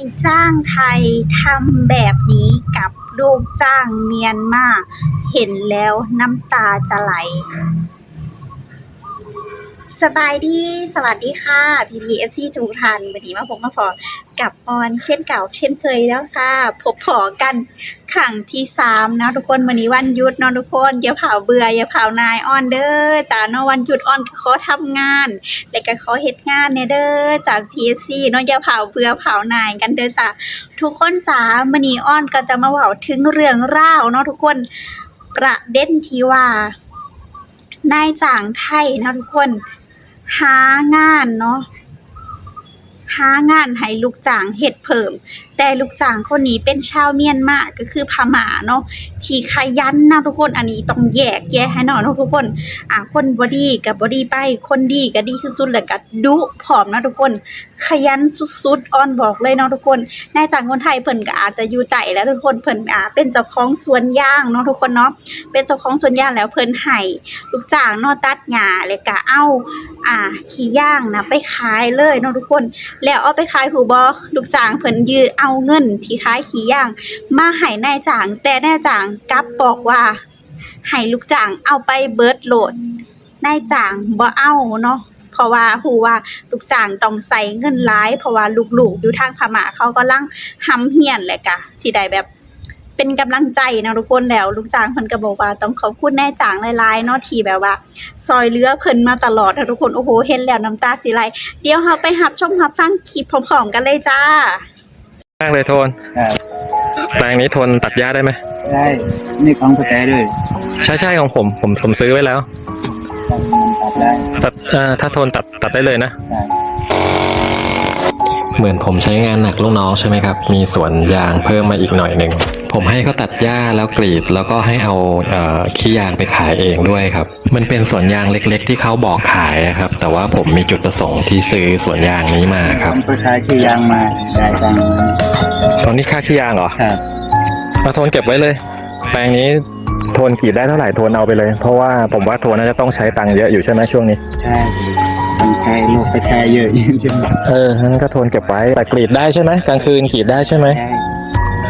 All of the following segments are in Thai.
นายจ้างไทยทำแบบนี้กับลูกจ้างเมียนมา เห็นแล้วน้ำตาจะไหล สบายดี สวัสดีค่ะ PPFC ทุกท่านวันนี้มาพบมาพอกับออนเช่นเก่า เช่นเคยแล้วค่ะ พบพอกันขังที่สามนะทุกคนวันนี้วันหยุดเนาะทุกคนอย่าเผาเบื่ออย่าเผานายออนเด้อจ้าเนาะวันหยุดออนก็ขอทำงาน และก็ขอเฮ็ดงานเนี่ยเด้อจาก PFC เนาะอย่าเผาเบื่อเผานายกันเด้อจ้าทุกคนจ๋ามื้อนี้ออนก็จะมาเว้าถึงเรื่องราวเนาะทุกคนประเด็นที่ว่านายจ้างไทยนะทุกคน หางานเนาะหางานให้ลูกจ้างเฮ็ดเพิ่ม แต่ลูกจ้างคนนี้เป็นชาวเมียนมาก็คือพม่าเนาะที่ขยันนะทุกคนอันนี้ต้องแยกแยะให้หน่อยนะทุกคนอ่าคนบ่ดีก็บ่ดีไปคนดีก็ดีสุดๆแล้วก็ดุพร้อมนะทุกคน ขยันสุดๆอ้อนบอกเลยเนาะทุกคนนายจ้างคนไทยเพิ่นก็อาจจะอยู่ใจแล้วทุกคนเพิ่นอ่าเป็นเจ้าของสวนยางเนาะทุกคนเนาะเป็นเจ้าของสวนยางแล้วเพิ่นให้ลูกจ้างเนาะตัดหญ้าแล้วก็เอาอ่าขี้ย่างนะไปขายเลยเนาะทุกคน แล้วเอาไปขายผู้บ่ลูกจ้างเพิ่นยืดเอาเงินที่ขายขี้ย่าง มาให้นายจ้าง แต่นายจ้างกลับบอกว่าให้ลูกจ้างเอาไปเบิร์ดโหลดนายจ้างบ่เอาเนาะเพราะว่าฮู้ว่าลูกจ้างต้องใส่เงินหลาย เพราะว่าลูกๆอยู่ทางพม่าเขากำลังหำเฮียนแหละกะสิได้แบบเป็นกำลังใจนะทุกคนแล้วลูกจ้างเพิ่นก็บอกว่าต้องขอบคุณนายจ้างหลายๆเนาะที่แบบว่า ซอยเลือเพิ่นมาตลอดนะทุกคนโอ้โหเห็นแล้วน้ำตาสิไหลเดี๋ยวเราไปรับชมรับฟังคลิปพร้อมๆกันเลยจ้า มากเลยโทนครับแปลงนี้โทนตัดหญ้าได้ไหมได้นี่ของสแตด้วยใช่ใช่ของผมผมผมซื้อไว้แล้ว มันตัดได้ตัดเอ่อถ้าโทนตัดตัดได้เลยนะได้ เหมือนผมใช้งานหนักลูกน้องใช่ไหมครับ มีสวนยางเพิ่มมาอีกหน่อยหนึ่ง ผมให้เขาตัดหญ้าแล้วกรีด แล้วก็ให้เอาเอ่อขี้ยางไปขายเองด้วยครับ มันเป็นสวนยางเล็กๆ ที่เขาบอกขายอะครับ แต่ว่าผมมีจุดประสงค์ที่ซื้อสวนยางนี้มาครับผมไปขายขี้ยางมาได้ตังค์ตอนนี้ค่าขี้ยางเหรอครับเอาโทนเก็บไว้เลย แปลงนี้โทนกรีดได้เท่าไหร่โทนเอาไปเลย เพราะว่าผมว่าโทนน่าจะต้องใช้ตังค์เยอะอยู่ใช่ไหมช่วงนี้ ใช่ ต้องใช้ลูกไปใช้เยอะยิ่งขึ้นเอองั้นก็โทนเก็บไว้แต่กรีดได้ใช่ไหมกลางคืนกรีดได้ใช่ไหมใช่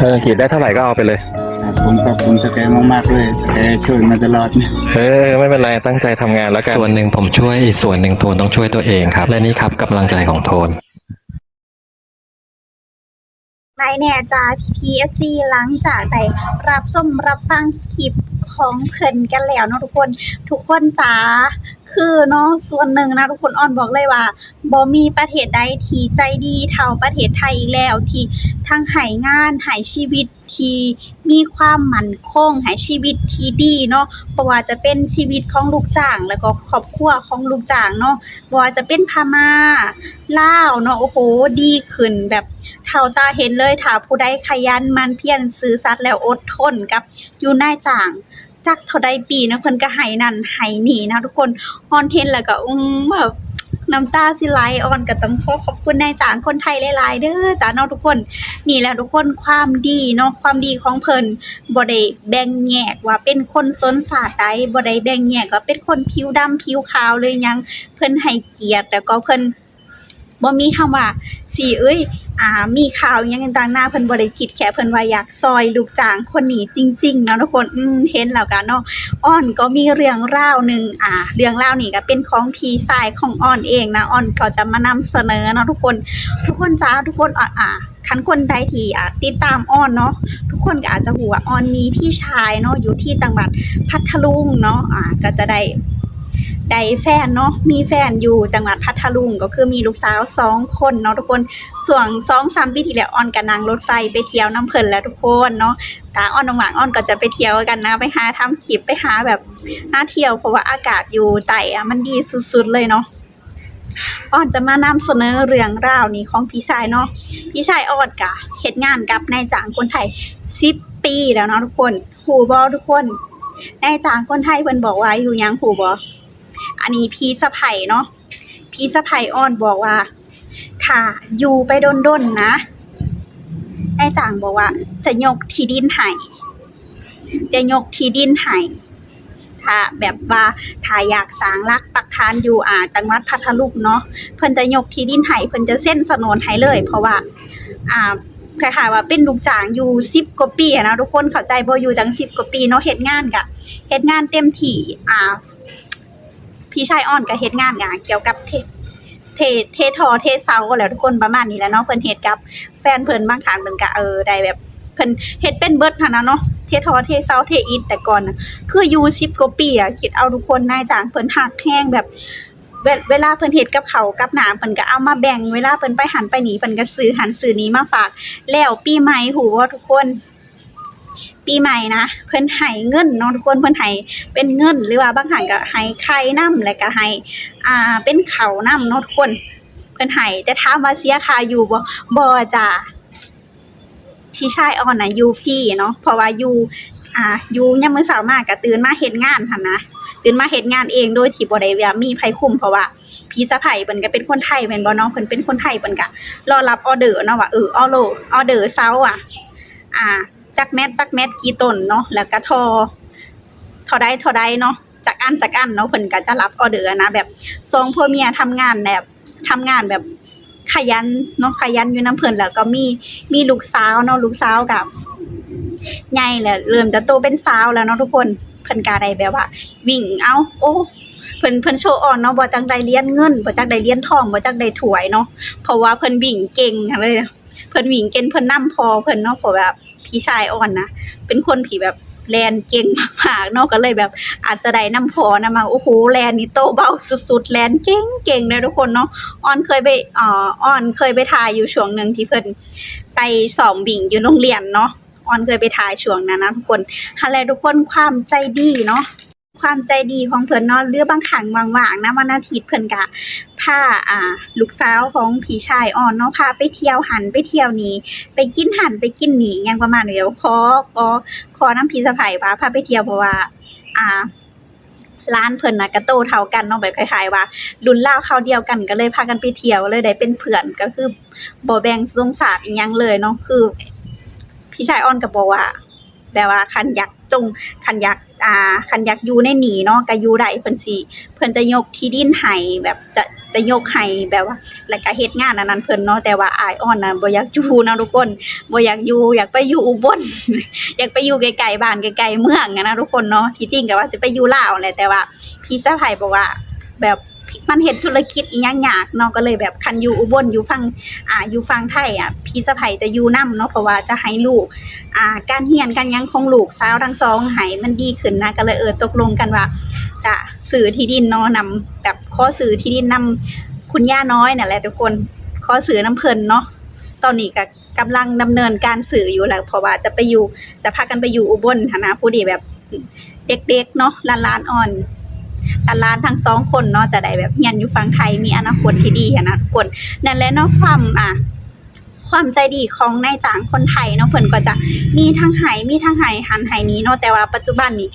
เออกรีดได้เท่าไหร่ก็เอาไปเลย ครับผมขอบคุณสแตมากๆเลยสแตช่วยมาตลอดเออไม่เป็นไรตั้งใจทำงานแล้วกัน ส่วนหนึ่งผมช่วยอีกส่วนหนึ่งโทนต้องช่วยตัวเองครับ และนี่ครับกำลังใจของโทน ในเนี่ยจ้าพี่พีเอซีหลังจากได้รับชมรับฟังคลิปของเพิ่นกันแล้วเนาะทุกคนทุกคนจ้าคือเนาะส่วนหนึ่งนะทุกคนอ่อนบอกเลยว่าบ่มีประเทศใดที่ใจดีเท่าประเทศไทยอีกแล้วที่ทั้งให้งานให้ชีวิต ที่มีความมั่นคงให้ชีวิตที่ดีเนาะเพราะว่าจะเป็นชีวิตของลูกจ้างแล้วก็ครอบครัวของลูกจ้างเนาะบ่ว่าจะเป็นพม่าลาวเนาะโอ้โหดีขึ้นแบบเท่าตาเห็นเลยถ้าผู้ใดขยันมันเพียรซื่อสัตย์แล้วอดทนกับอยู่นายจ้างจักเท่าใดปีนะเพิ่นก็ให้นั่นให้นี่นะทุกคนออนเทนแล้วก็อืมแบบ น้ำตาสิไหลออนกับต้องขอขอบคุณนายจางคนไทยหลายๆเด้อจ้าเนาะทุกคน นี่แหละทุกคนความดีเนาะความดีของเพิ่นบ่ได้แบ่งแยกว่าเป็นคนสนสาดใดบ่ได้แบ่งแยกว่าเป็นคนผิวดำผิวขาวเลยยังเพิ่นให้เกียรติแล้วก็เพิ่น บ่มีคำว่าสิเอ้ยอ่ามีข่าวอิหยังต่างหน้าเพิ่นบ่ได้คิดแค่เพิ่นว่าอยากซอยลูกจ้างคนนี้จริงๆเนาะทุกคนอืมเห็นแล้วกันเนาะอ้อนก็มีเรื่องราวหนึงอ่า เรื่องราวนี้ก็เป็นของพี่ชายของอ้อนเองนะอ้อนก็จะมานำเสนอเนาะทุกคน ทุกคนจ้าทุกคนอ่าอ่าคันคนใดที่อ่าติดตามอ้อนเนาะทุกคนก็อาจจะรู้ว่าอ้อนมีพี่ชายเนาะอยู่ที่จังหวัดพัทลุงเนาะอ่าก็จะได้ ได้แฟนเนาะมีแฟนอยู่จังหวัดพัทลุงก็คือมีลูกสาวสองคนเนาะทุกคนส่วนสองสามปีที่แล้วออนกับนางรถไฟไปเที่ยวน้ำเพลินแล้วทุกคนเนาะตาออนน้องหวางออนก็จะไปเที่ยวกันนะ ไปหาทำคลิปไปหาแบบหน้าเที่ยวเพราะว่าอากาศอยู่ไต่อะมันดีสุดๆเลยเนาะอ่อนจะมานำเสนอเรื่องราวนี้ของพี่ชายเนาะพี่ชายออนกะเฮ็ดงานกับนายจ้างคนไทยสิบปีแล้วเนาะทุกคนหูบอทุกคนนายจ้างคนไทยเพิ่นบอกว่าอยู่ยังหูบอ อันนี้พี่สะไผ่เนาะพี่สะไผ่ออนบอกว่า ถ้าอยู่ไปดนๆนนะนายจ้างบอกว่า จะยกที่ดินให้จะยกที่ดินให้ถ้าแบบว่าถ้าอยากสร้างรักปักฐานอยู่อ่า จังหวัดพัทลุงเนาะเพิ่นจะยกที่ดินให้เพิ่นจะเส้นสนนให้เลย เพราะว่า อ่าคล้ายๆว่าเป็นลูกจ้างอยู่10กว่าปีนะทุกคนเข้าใจบ่อยู่ตั้ง10กว่าปีเนาะเฮ็ดงานก็เฮ็ดงานเต็มที่อ่า พี่ชายอ้อนก็เฮ็ดงานงานเกี่ยวกับเทเทเททอเทเซาแล้วทุกคนประมาณนี้แหล้วเนาะเพิ่นเฮ็ดกับ แฟนเพิ่นบางครั้งเพิ่นก็เออได้แบบเพิ่นเฮ็ดเป็นเบิดหั่นน่ะเนาะเททอเทเซาเทอิฐแต่ก่อนน่ะคืออยู่10กว่าปีอะคิดเอาทุกคนนายจ้างเพิ่นฮักแฮงแบบเวลาเพิ่นเฮ็ดกับเขากับน้ำเพิ่นก็เอามาแบ่งเวลาเพิ่นไปหันไปนี่เพิ่นก็ซื้อหันซื้อนี้มาฝาก แล้วปีใหม่หูว่าทุกคน ปีใหม่นะเพิ่นให้เงินเนาะทุกคนเพิ่นให้เป็นเงินหรือว่าบางครั้งก็ให้ไข่นำแล้วก็ให้อ่าเป็นเขาวนํเนาะทุกคนเพิ่นให้แต่ถามว่าเสียค่าอยู่บ่บ่จ้าที่ชายอ่อนน่ะอยู่ฟรีเนาะเพราะว่าอยู่อ่าอยู่ยามมื้อเช้ามากก็ตื่นมาเฮ็ดงานหั่นนะตื่นมาเฮ็ดงานเองโดยที่บ่ได้ว่ามีไผคุมเพราะว่าพี่สะใภ้เพิ่นก็เป็นคนไทยแม่นบ่เนาะเพิ่นเป็นคนไทยเพิ่นก็รอรับออเดอร์เนาะว่าเออออโลออเดอร์เซาอะ อ่า จักแมทจักแมทกี่ต้นเนาะแล้วก็ทอทอได้ทอได้เนาะจากอันจากอันเนาะเพิ่นก็จะรับออเดอร์นะแบบสองพ่อเมียทำงานแบบทำงานแบบขยันเนาะขยันอยู่นํเพิ่นแล้วก็มีมีลูกสาวเนาะลูกสาวกับใหญ่แล้วเริ่มจะโตเป็นสาวแล้วเนาะทุกคนเพิ่นก็ได้แบบว่า วิ่งเอาโอ้เพิ่นเพิ่นโชว์อ่อนเนาะบ่จักได้เรียนเงินบ่จักได้เรียนทองบ่จักได้ถวยเนาะเพราะว่าเพิ่นวิ่งเก่งเลยเพิ่นวิ่งเก่งเพิ่นนํพอเพิ่นเนาะเพราะแบบ พี่ชายอ่อนนะเป็นคนผีแบบแลนเก่งมากๆนาะก็เลยแบบ อาจจะได้น้ำพอนะมาโอ้โหแลนนี่โตเบาสุดๆแลนเก่งเก่งเลยทุกคนเนาะอ่อนเคยไปอ่อออนเคยไปถ่ายอยู่ช่วงหนึ่งที่เพิ่นไปสอบบิ่งอยู่โรงเรียนเนาะอ่อนเคยไปถ่ายช่วงนั้นนะทุกคนฮัลโหลทุกคนความใจดีเนาะ ความใจดีของเพิ่นเนาะหรือบางครั้งว่างๆนะวันอาทิตย์เพิ่นก็พาอ่าลูกสาวของพี่ชายอ่อนเนาะพาไปเที่ยวหันไปเที่ยวนี้ ไปกินหันไปกินหนียังประมาณเดียวขอขอขอน้ำพีสะใภ้ว่าพาไปเที่ยวเพราะว่า อ่าร้านเพิ่นน่ะก็โตเท่ากันเนาะแบบคล้ายๆว่ารุ่นราวคราเดียวกันก็เลยพากันไปเที่ยวเลยได้เป็นเพื่อนก็คือบ่แบ่งสงสารอีหยังเลยเนาะคือ พี่ชายอ้อนก็บอกว่าแบบว่าคันอยากจงคันอยาก อ่าคันอยากอยู่ในหนีเนาะก็อยู่ได้เพิ่นสิเพิ่นจะยกที่ดินให้แบบจะจะยกให้แบบว่า แล้วก็เฮ็ดงานอันนั้นเพิ่นเนาะแต่ว่าอายอ่อนน่ะบ่อยากอยู่นะทุกคนบ่อยากอยู่อยากไปอยู่อุบลอยากไปอยู่ไกลๆบ้านไกลๆเมืองนะทุกคนเนาะที่จริงก็ว่าสิไปอยู่ลาวแหละแต่ว่าพี่สะใภ้บอกว่าแบบ มันเฮ็ดธุรกิจอีหยังยากเนาะก็เลยแบบคันอยู่อุบลอยู่ฝั่งอ่าอยู่ฝั่งไทยอะพี่สะใภ้จะอยู่นํเนาะเพราะว่าจะให้ลูกอ่าการเรียนการยังของลูกสาวทั้งสองให้มันดีขึ้นนะก็เลยเออตกลงกันว่า จะซื้อที่ดินเนาะนำแบบข้อซื้อที่ดินนำคุณย่าน้อยนั่นแหละทุกคนข้อซื้อน้ำเพลินเนาะตอนนี้ก็กำลังดำเนินการซื้ออยู่แหล้วเพราะว่าจะไปอยู่จะพากันไปอยู่อุบลหั้นะผู้ดีแบบเด็กๆเนาะหลานๆอ่อน หลานทั้งสองคนเนาะจะได้แบบเรียนอยู่ฝั่งไทยมีอนาคตที่ดีนะทุกคนนั่นแหละเนาะความอะความใจดีของนายจ้างคนไทยเนาะเพิ่นก็จะมีทั้งไหมีทั้งไหหันไหนี้เนาะแต่ว่าปัจจุบันนี้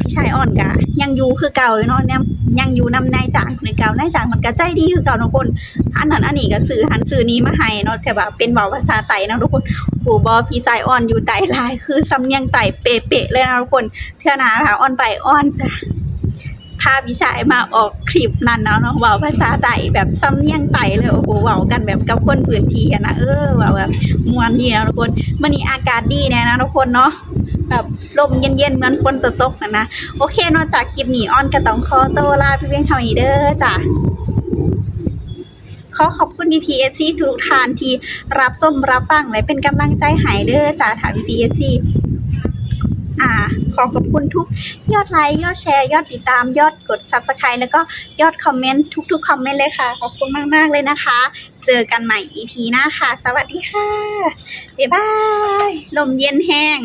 พี่ชายอ่อนก็ยังอยู่คือเก่าเนาะเนี่ยยังอยู่นำนายจ้างคนเก่านายจ้างมันก็ใจดีคือเก่าเนาะคนอันนั้นอันนี้ก็ซื้อหันซื้อนี้มาให้เนาะแต่ว่าเป็นเว้าภาษาไต้เนาะทุกคนผูบ่พี่ชายอ่อนอยู่ไต้หลายคือสำเนียงไต้เป๊ะๆเลยนะทุกคนเทื่อหน้าถ้าอ่อนไปอ่อนจ้ะ พาพี่ชายมาออกคลิปนั้นเนาะเนาะว้าภาษาไต้แบบสำเนียงไต้เลยโอ้โหเว้ากันแบบกับคนพื้นที่อะนะเออว้าแบบมวนดีนะทุกคนวันนี้อากาศดีแน่นะทุกคนเนาะแบบลมเย็นๆเหมือนฝนจะตกนะนะโอเคนอกจากคลิปนี้ออนก็ต้องขอตัวลาพี่เพียงเท่านี้เด้อจ้ะขอขอบคุณ VPSC ทุกท่านที่รับส้มรับฟังและเป็นกำลังใจให้เด้อจ้ะถาม VPSC อ่า ขอขอบคุณทุกยอดไลค์ยอดแชร์ยอดติดตามยอดกด Subscribe แล้วก็ยอดคอมเมนต์ทุกๆคอมเมนต์เลยค่ะ ขอบคุณมากๆเลยนะคะ เจอกันใหม่ EP หน้าค่ะ สวัสดีค่ะ บ๊ายบาย ลมเย็นแห้ง